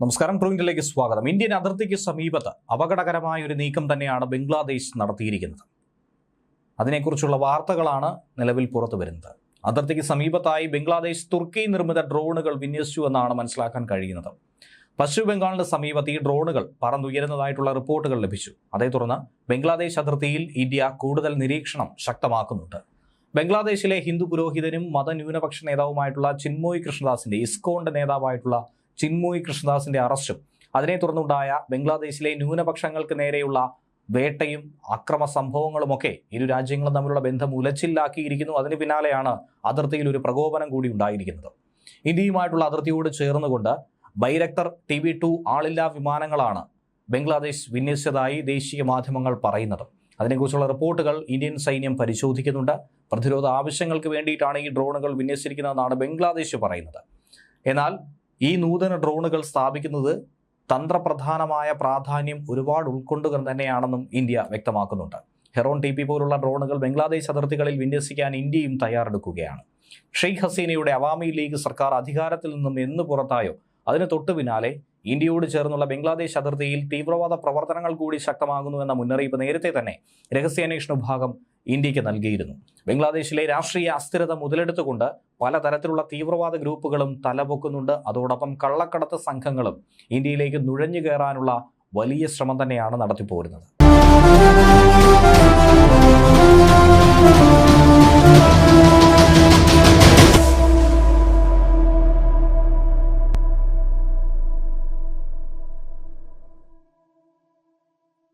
നമസ്കാരം. ക്രൂയിന്റിലേക്ക് സ്വാഗതം. ഇന്ത്യൻ അതിർത്തിക്ക് സമീപത്ത് അപകടകരമായ ഒരു നീക്കം തന്നെയാണ് ബംഗ്ലാദേശ് നടത്തിയിരിക്കുന്നത്. അതിനെക്കുറിച്ചുള്ള വാർത്തകളാണ് നിലവിൽ പുറത്തു വരുന്നത്. അതിർത്തിക്ക് സമീപത്തായി ബംഗ്ലാദേശ് തുർക്കി നിർമ്മിത ഡ്രോണുകൾ വിന്യസിച്ചു എന്നാണ് മനസ്സിലാക്കാൻ കഴിയുന്നത്. പശ്ചിമ ബംഗാളിന് സമീപത്ത് ഈ ഡ്രോണുകൾ പറന്നുയരുന്നതായിട്ടുള്ള റിപ്പോർട്ടുകൾ ലഭിച്ചു. അതേ തുടർന്ന് ബംഗ്ലാദേശ് അതിർത്തിയിൽ ഇന്ത്യ കൂടുതൽ നിരീക്ഷണം ശക്തമാക്കുന്നുണ്ട്. ബംഗ്ലാദേശിലെ ഹിന്ദു പുരോഹിതനും മതന്യൂനപക്ഷ നേതാവുമായിട്ടുള്ള ചിന്മോയ് കൃഷ്ണദാസിന്റെ ഇസ്കോണിന്റെ നേതാവായിട്ടുള്ള ചിന്മോയ് കൃഷ്ണദാസിന്റെ അറസ്റ്റും. അതിനെ തുടർന്നുണ്ടായ ബംഗ്ലാദേശിലെ ന്യൂനപക്ഷങ്ങൾക്ക് നേരെയുള്ള വേട്ടയും അക്രമ സംഭവങ്ങളുമൊക്കെ ഇരു രാജ്യങ്ങളും തമ്മിലുള്ള ബന്ധം ഉലച്ചില്ലാക്കിയിരിക്കുന്നു അതിന് പിന്നാലെയാണ് അതിർത്തിയിൽ ഒരു പ്രകോപനം കൂടി ഉണ്ടായിരിക്കുന്നത്. ഇന്ത്യയുമായിട്ടുള്ള അതിർത്തിയോട് ചേർന്നുകൊണ്ട് ബൈരക്തർ ടി വി ടു ആളില്ലാ വിമാനങ്ങളാണ് ബംഗ്ലാദേശ് വിന്യസിച്ചതായി ദേശീയ മാധ്യമങ്ങൾ പറയുന്നത്. അതിനെക്കുറിച്ചുള്ള റിപ്പോർട്ടുകൾ ഇന്ത്യൻ സൈന്യം പരിശോധിക്കുന്നുണ്ട്. പ്രതിരോധ ആവശ്യങ്ങൾക്ക് വേണ്ടിയിട്ടാണ് ഈ ഡ്രോണുകൾ വിന്യസിച്ചിരിക്കുന്നതെന്നാണ് ബംഗ്ലാദേശ് പറയുന്നത്. എന്നാൽ ഈ നൂതന ഡ്രോണുകൾ സ്ഥാപിക്കുന്നത് തന്ത്രപ്രധാനമായ പ്രാധാന്യം ഒരുപാട് ഉൾക്കൊണ്ടുകൊണ്ട് തന്നെയാണെന്നും ഇന്ത്യ വ്യക്തമാക്കുന്നുണ്ട്. ഹെറോൺ ടി പി പോലുള്ള ഡ്രോണുകൾ ബംഗ്ലാദേശ് അതിർത്തികളിൽ വിന്യസിക്കാൻ ഇന്ത്യയും തയ്യാറെടുക്കുകയാണ്. ഷെയ്ഖ് ഹസീനയുടെ അവാമി ലീഗ് സർക്കാർ അധികാരത്തിൽ നിന്നും എന്ന് പുറത്തായോ? അതിന് തൊട്ടു പിന്നാലെ ഇന്ത്യയോട് ചേർന്നുള്ള ബംഗ്ലാദേശ് അതിർത്തിയിൽ തീവ്രവാദ പ്രവർത്തനങ്ങൾ കൂടി ശക്തമാകുന്നുവെന്ന മുന്നറിയിപ്പ് നേരത്തെ തന്നെ രഹസ്യാന്വേഷണ വിഭാഗം ഇന്ത്യയ്ക്ക് നൽകിയിരുന്നു. ബംഗ്ലാദേശിലെ രാഷ്ട്രീയ അസ്ഥിരത മുതലെടുത്തുകൊണ്ട് പലതരത്തിലുള്ള തീവ്രവാദ ഗ്രൂപ്പുകളും തലപൊക്കുന്നുണ്ട്. അതോടൊപ്പം കള്ളക്കടത്ത് സംഘങ്ങളും ഇന്ത്യയിലേക്ക് നുഴഞ്ഞു കയറാനുള്ള വലിയ ശ്രമം തന്നെയാണ് നടത്തിപ്പോരുന്നത്.